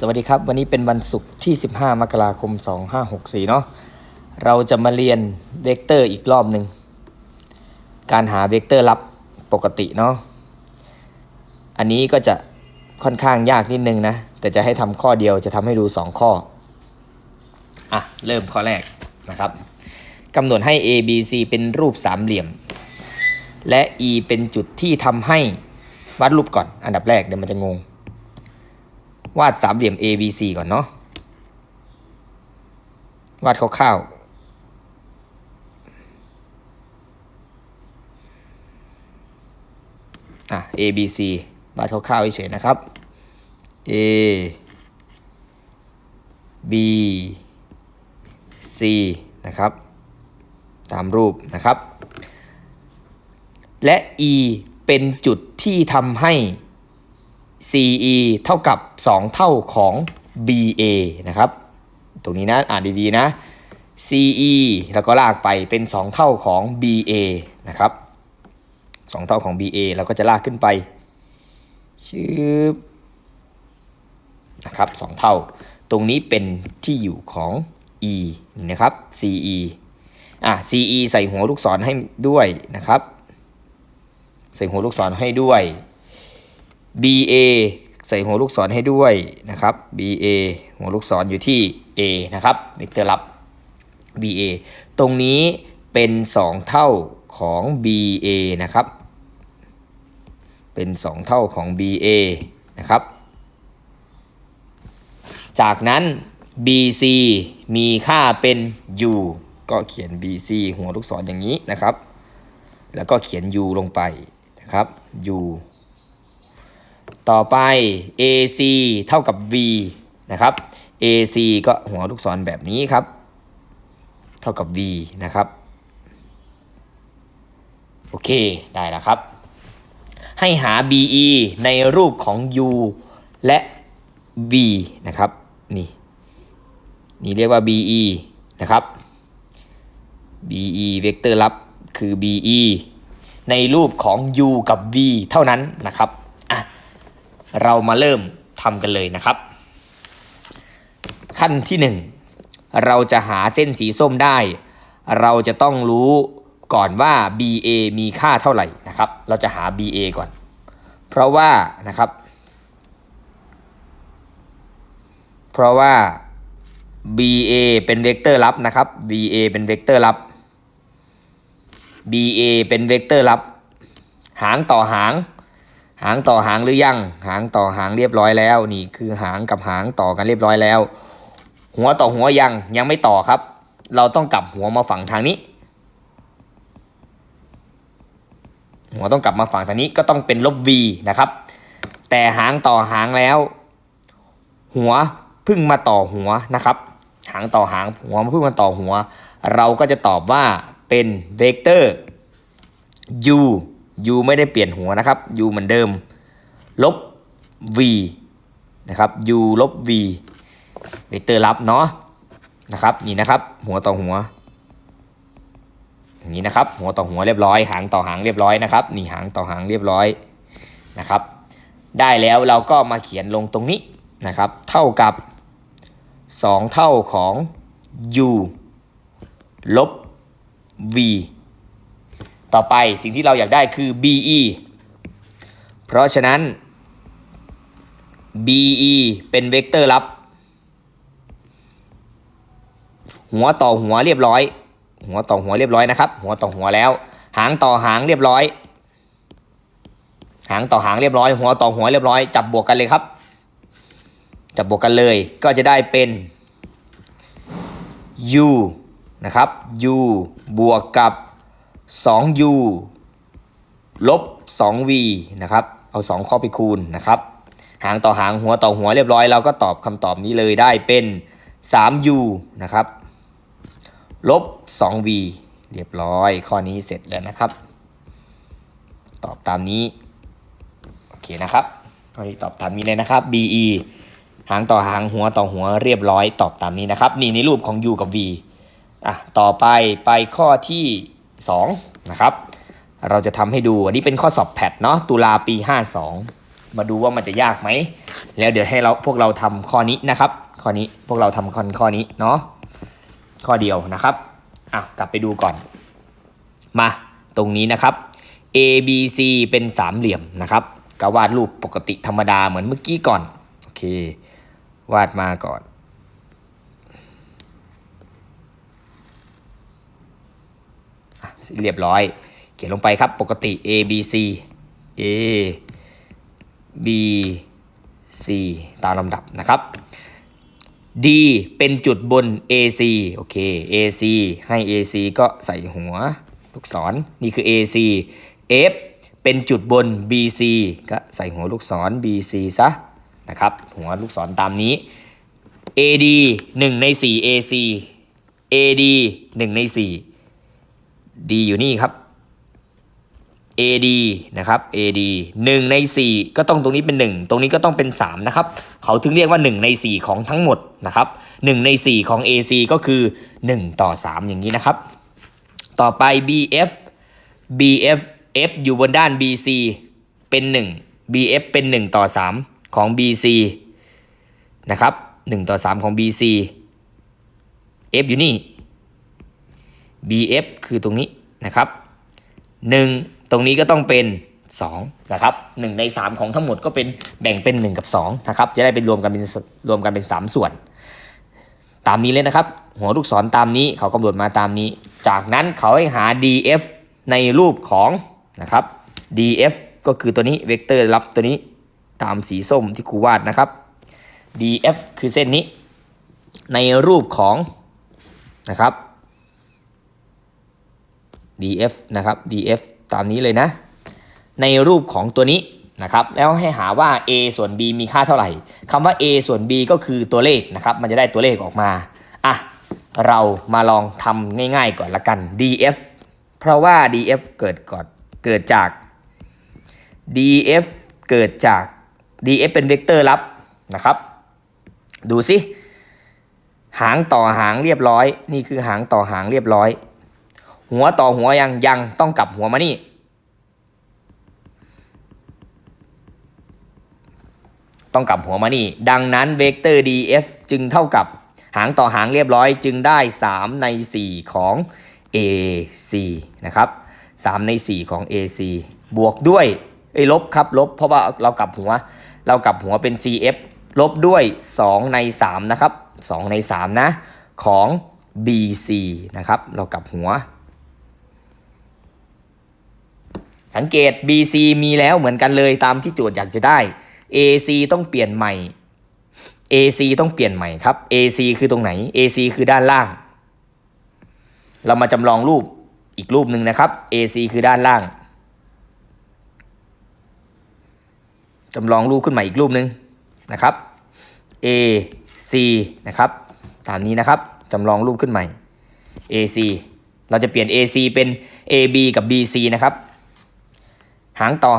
สวัสดีครับ วันนี้เป็นวันศุกร์ที่ 15 มกราคม 2564 เนาะเราจะมาเรียนเวกเตอร์อีกรอบหนึ่ง การหาเวกเตอร์ลับปกติเนาะอันนี้ก็จะค่อนข้างยากนิดนึงนะ แต่จะให้ทำข้อเดียวจะทำให้ดู 2 ข้อ อะ เริ่มข้อแรกนะครับกำหนดให้ A B C เป็นรูปสามเหลี่ยม และ E เป็นจุดที่ทำให้วาดรูปก่อน อันดับแรกเดี๋ยวมันจะงง วาดสามเหลี่ยม A B C ก่อนเนาะ วาดคร่าวๆอะ A B C วาดคร่าวๆเฉยๆนะครับ A B C นะครับ ตามรูปนะครับ และ E เป็นจุดที่ทำให้ CE เท่ากับ 2 เท่าของ BA นะครับ ตรงนี้นะอ่านดีๆนะ CE แล้วก็ลากไปเป็น 2 เท่าของ BA นะครับ 2 เท่าของ BA เราก็จะลากขึ้นไปชืบนะครับ 2 เท่า ตรงนี้เป็นที่อยู่ของ E นี่นะครับ CE อะ CE ใส่หัวลูกศรให้ด้วยนะครับ ใส่หัวลูกศรให้ด้วย BA ใส่หัวลูกศรให้ด้วยนะครับ BA หัวลูกศรอยู่ที่ A นะครับเวกเตอร์ลับ BA ตรงนี้เป็น 2 เท่าของ BA นะครับ เป็น 2 เท่าของ BA นะครับ จากนั้น BC มีค่าเป็น U ก็เขียน BC หัวลูกศรอย่างนี้นะครับ แล้วก็เขียน U ลงไปนะครับ U ต่อไป AC เท่ากับ V นะครับ AC ก็หัวลูกศรแบบนี้ครับ เท่ากับ V นะครับ โอเค ได้แล้วครับ ให้หา BE ในรูปของ U และ V นะครับ นี่ นี่เรียกว่า BE นะครับ BE เวกเตอร์ลับคือ BE ในรูปของ U กับ V เท่านั้นนะครับ เรามาเริ่มทำกันเลยนะครับ ขั้นที่ 1 เราจะหาเส้นสีส้มได้ เราจะต้องรู้ก่อนว่า BA มีค่าเท่าไหร่นะครับ เราจะหา BA ก่อน เพราะว่านะครับ เพราะว่า BA เป็นเวกเตอร์ลับนะครับ BA เป็นเวกเตอร์ลับ BA เป็นเวกเตอร์ลับ หางต่อหาง หางต่อหางหรือยัง หางต่อหางเรียบร้อยแล้วนี่คือหางกับหางต่อกันเรียบร้อยแล้ว หัวต่อหัวยังยังไม่ต่อครับ เราต้องกลับหัวมาฝั่งทางนี้ หัวต้องกลับมาฝั่งทางนี้ก็ต้องเป็นลบ v นะครับ แต่หางต่อหางแล้ว หัวพึ่งมาต่อหัวนะครับ หางต่อหางหัวพึ่งมาต่อหัว เราก็จะตอบว่าเป็นเวกเตอร์ u u ไม่ได้เปลี่ยนหัวนะครับ u เหมือนเดิม ลบ v นะครับ u ลบ v เวกเตอร์ลับเนาะนะครับนี่นะครับ หัวต่อหัวอย่างนี้นะครับ หัวต่อหัวเรียบร้อย หางต่อหางเรียบร้อยนะครับนี่หางต่อหางเรียบร้อยนะครับ ได้แล้วเราก็มาเขียนลงตรงนี้นะครับ เท่ากับ 2 เท่าของ u ลบ v ต่อไปสิ่งที่เราอยากได้คือ be เพราะฉะนั้น be เป็นเวกเตอร์ลับ หัวต่อหัวเรียบร้อย หัวต่อหัวเรียบร้อยนะครับ หัวต่อหัวแล้ว หางต่อหางเรียบร้อย หางต่อหางเรียบร้อย หัวต่อหัวเรียบร้อย จับบวกกันเลยครับ จับบวกกันเลย ก็จะได้เป็น u นะครับ u บวกกับ 2u ลบ 2v นะครับ เอา 2 ข้อไปคูณนะครับ หางต่อหางหัวต่อหัวเรียบร้อย เราก็ตอบคำตอบนี้เลยได้เป็น 3u นะครับ ลบ 2v เรียบร้อย ข้อนี้เสร็จแล้วนะครับ ตอบตามนี้ โอเคนะครับ ข้อนี้ตอบตามนี้เลยนะครับ be หางต่อหางหัวต่อหัวเรียบร้อย ตอบตามนี้นะครับ นี่ในรูปของ u กับ v อะ ต่อไปไปข้อที่ 2นะครับเราจะทำให้ดูอันนี้เป็นข้อสอบแพทเนาะตุลาปี 52 มาดูว่ามันจะยากไหม แล้วเดี๋ยวให้เราพวกเราทำข้อนี้นะครับ ข้อนี้พวกเราทำข้อข้อนี้เนาะข้อเดียวนะครับอะกลับไปดูก่อน มาตรงนี้นะครับ A B C เป็นสามเหลี่ยมนะครับก็วาดรูปปกติธรรมดาเหมือนเมื่อกี้ก่อนโอเควาดมาก่อน อะ เรียบร้อย เขียนลงไปครับปกติ A B C A B C ตามลำดับนะครับ D เป็นจุดบน AC โอเค AC ให้ AC ก็ใส่หัวลูกศรนี่คือ AC F เป็นจุดบน BC ก็ใส่หัวลูกศร BC ซะนะครับ หัวลูกศรตามนี้ AD 1 ใน 4 AC AD 1 ใน 4 D อยู่นี่ครับ AD นะครับ AD 1 ใน 4 ก็ต้องตรงนี้เป็น 1 ตรงนี้ก็ต้องเป็น 3 นะครับ เขาถึงเรียกว่า 1 ใน 4 ของทั้งหมดนะครับ1ใน 4 ของ AC ก็คือ 1 ต่อ 3 อย่างนี้นะครับ ต่อไป BF BF F อยู่บนด้าน BC เป็น 1 BF เป็น 1 ต่อ 3 ของ BC นะครับ1ต่อ 3 ของ BC F อยู่นี่ BF คือตรงนี้นะครับ 1 ตรงนี้ก็ต้องเป็น 2 นะครับ 1 ใน 3 ของทั้งหมดก็เป็นแบ่งเป็น 1 กับ 2 นะครับ จะได้เป็นรวมกันเป็นรวมกันเป็น 3 ส่วน ตามนี้เลยนะครับ หัวลูกศรตามนี้เขากำหนดมาตามนี้ จากนั้นเขาให้หา df ในรูปของนะครับ df ก็คือตัวนี้เวกเตอร์รับตัวนี้ตามสีส้มที่ครูวาดนะครับ df คือเส้นนี้ ในรูปของนะครับ df นะครับ df ตามนี้เลยนะ ในรูปของตัวนี้นะครับ แล้วให้หาว่า a ส่วน b มีค่าเท่าไหร่คำว่า a ส่วน b ก็คือตัวเลขนะครับ มันจะได้ตัวเลขออกมา อะ เรามาลองทำง่ายๆก่อนละกัน df เพราะว่า df เกิดก่อนเกิดจาก df เกิดจาก df เป็นเวกเตอร์ลับนะครับ ดูสิหางต่อหางเรียบร้อย นี่คือหางต่อหางเรียบร้อย หัวต่อหัวยังยังต้องกลับหัวมานี่ ต้องกลับหัวมานี่ ดังนั้นเวกเตอร์ df จึงเท่ากับหางต่อหางเรียบร้อยจึงได้ 3 ใน 4 ของ ac นะครับ 3 ใน 4 ของ ac บวกด้วยไอ้ลบครับลบเพราะว่าเรากลับหัว เรากลับหัวเป็น cf ลบด้วย 2 ใน 3 นะครับ 2 ใน 3 นะ ของ bc นะครับ เรากลับหัว สังเกต BC มีแล้วเหมือนกันเลยตามที่โจทย์อยากจะได้ AC ต้องเปลี่ยนใหม่ AC ต้องเปลี่ยนใหม่ครับ AC คือตรงไหน AC คือด้านล่าง เรามาจำลองรูปอีกรูปหนึ่งนะครับ AC คือด้านล่างจำลองรูปขึ้นใหม่อีกรูปหนึ่งนะครับ AC นะครับ ตามนี้นะครับจำลองรูปขึ้นใหม่ AC เราจะเปลี่ยน AC เป็น AB กับ BC นะครับ หางต่อ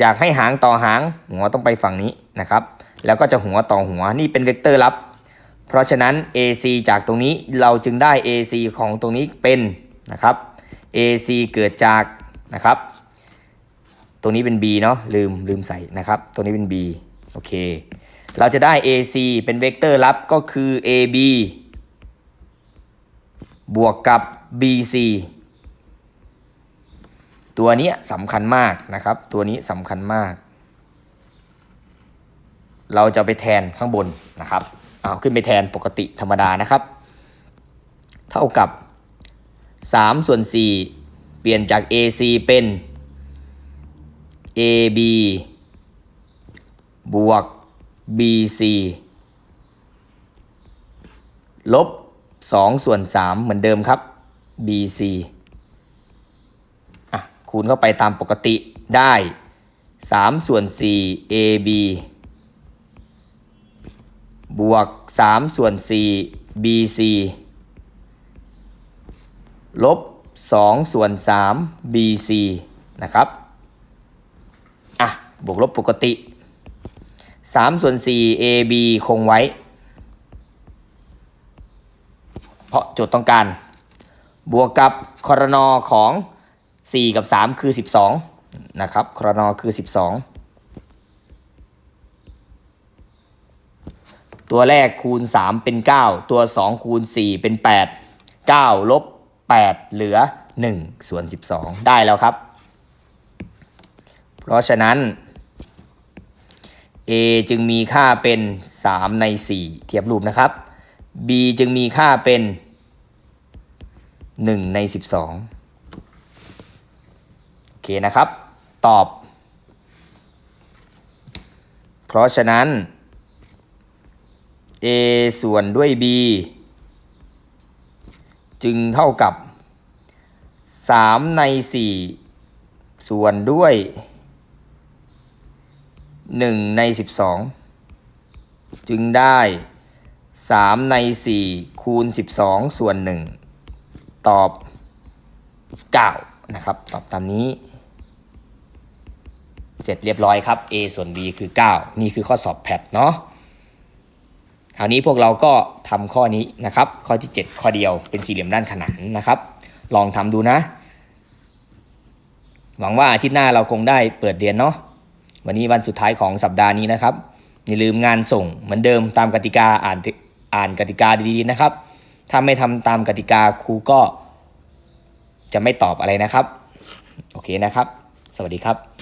อยากให้หางต่อหาง หัวต้องไปฝั่งนี้นะครับ แล้วก็จะหัวต่อหัวนี่เป็นเวกเตอร์ลับ เพราะฉะนั้น AC จากตรงนี้เราจึงได้ AC ของตรงนี้เป็นนะครับ AC เกิดจากนะครับตรงนี้เป็น B เนาะลืมลืมใส่นะครับตรงนี้เป็น B โอเค เราจะได้ AC เป็นเวกเตอร์ลับก็คือ AB บวกกับ BC ตัวนี้สำคัญมากนะครับ ตัวนี้สำคัญมาก เราจะไปแทนข้างบนนะครับเอาขึ้นไปแทนปกติธรรมดานะครับ เท่ากับ3ส่วน4เปลี่ยนจาก AC เป็น AB บวก BC ลบ2ส่วน3เหมือนเดิมครับ BC คูณเข้าไปตามปกติได้3ส่วน4 AB บวก3ส่วน4 BC ลบ2ส่วน3 BC นะครับ อะ บวกลบปกติ3ส่วน4 AB คงไว้ เพราะโจทย์ต้องการ บวกกับคอรนอของ 4 กับ 3 คือ 12 นะครับครนอคือ 12 ตัวแรกคูณ 3 เป็น 9 ตัว 2 คูณ 4 เป็น 8 9 ลบ 8 เหลือ 1 ส่วน 12 ได้แล้วครับ เพราะฉะนั้น A จึงมีค่าเป็น 3 ใน 4 เทียบรูปนะครับ B จึงมีค่าเป็น 1 ใน 12 เคนะครับ ตอบ เพราะฉะนั้น a ส่วนด้วย b จึงเท่ากับ 3 ใน 4 ส่วนด้วย 1 ใน 12 จึงได้ 3 ใน 4 คูณ 12 ส่วน 1 ตอบ 9 นะครับ ตอบตามนี้ เสร็จเรียบร้อยครับ a ส่วน b คือ 9 นี่คือข้อสอบแพทเนาะคราวนี้พวกเราก็ทำข้อนี้นะครับ ข้อที่ 7 ข้อเดียวเป็นสี่เหลี่ยมด้านขนานนะครับ ลองทำดูนะ หวังว่าอาทิตย์หน้าเราคงได้เปิดเรียนเนาะวันนี้วันสุดท้ายของสัปดาห์นี้นะครับอย่าลืมงานส่งเหมือนเดิมตามกติกาอ่านอ่านกติกาดีๆนะครับ ถ้าไม่ทำตามกติกาครูก็จะไม่ตอบอะไรนะครับ โอเคนะครับ สวัสดีครับ